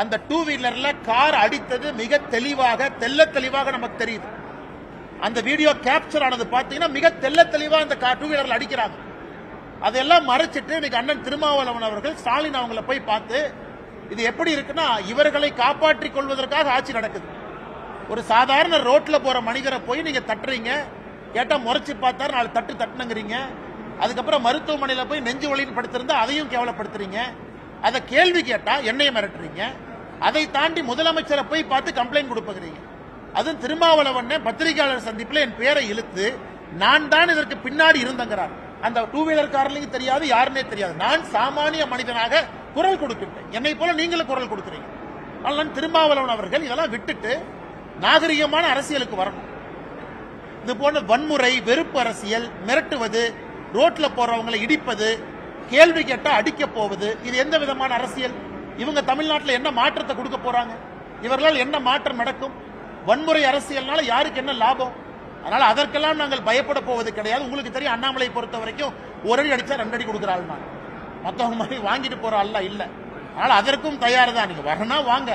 அந்த டூ வீலர்ல கார் அடித்தது மிக தெளிவாக தெள்ள தெளிவாக நமக்கு தெரியுது. அந்த வீடியோ கேப்சர் ஆனது பாத்தீங்கன்னா மிக தெல்ல தெளிவா அந்த கார் டூ வீலர்ல அடிக்கிறாங்க. அதெல்லாம் மறைச்சிட்டு இன்னைக்கு அண்ணன் திருமாவளவன் அவர்கள் ஸ்டாலின் அவங்கள போய் பார்த்து இது எப்படி இருக்குன்னா இவர்களை காப்பாற்றிக் கொள்வதற்காக ஆட்சி நடக்குது. ஒரு சாதாரண ரோட்ல போற மனிதரை போய் நீங்க தட்டுறீங்க கேட்டா முறைச்சு பார்த்தா நாலு தட்டு தட்டுனுங்கிறீங்க. அதுக்கப்புறம் மருத்துவமனையில போய் நெஞ்சு வலின்னு படுத்திருந்தா அதையும் கேவலப்படுத்துறீங்க. அதை கேள்வி கேட்டா என்னைய மிரட்டுறீங்க. அதை தாண்டி முதலமைச்சரை போய் பார்த்து கம்ப்ளைண்ட் கொடுப்பீங்க அதுவும் திருமாவளவன் பத்திரிகையாளர் சந்திப்பில் என் பேரை இழுத்து நான் தான் இதற்கு பின்னாடி இருந்தங்கிறார். அந்த டூ வீலர் காரலையும் தெரியாது யாருன்னே தெரியாது. நான் சாமானிய மனிதனாக குரல் கொடுக்கின்றேன் என்னை போல நீங்களும் குரல் கொடுக்குறீங்க. ஆனால் திருமாவளவன் அவர்கள் இதெல்லாம் விட்டுட்டு நாகரிகமான அரசியலுக்கு வரணும். இது போன்ற வன்முறை வெறுப்பு அரசியல் மிரட்டுவது ரோட்ல போறவங்களை இடிப்பது கேள்வி கேட்டா அடிக்க போவது இது எந்த விதமான அரசியல்? இவங்க தமிழ்நாட்டில் என்ன மாற்றத்தை கொடுக்க போறாங்க? இவர்களால் என்ன மாற்றம் நடக்கும்? வன்முறை அரசியல்னால யாருக்கு என்ன லாபம்? அதனால அதற்கெல்லாம் நாங்கள் பயப்பட போவது கிடையாது. உங்களுக்கு தெரியும் அண்ணாமலை பொறுத்த வரைக்கும் ஒரு அடி அடிச்சா ரெண்டு அடி கொடுக்குறாள் நான் மாதிரி வாங்கிட்டு போற ஆள்லாம் இல்ல. அதனால அதற்கும் தயார் தான் நீங்க வரனா வாங்க.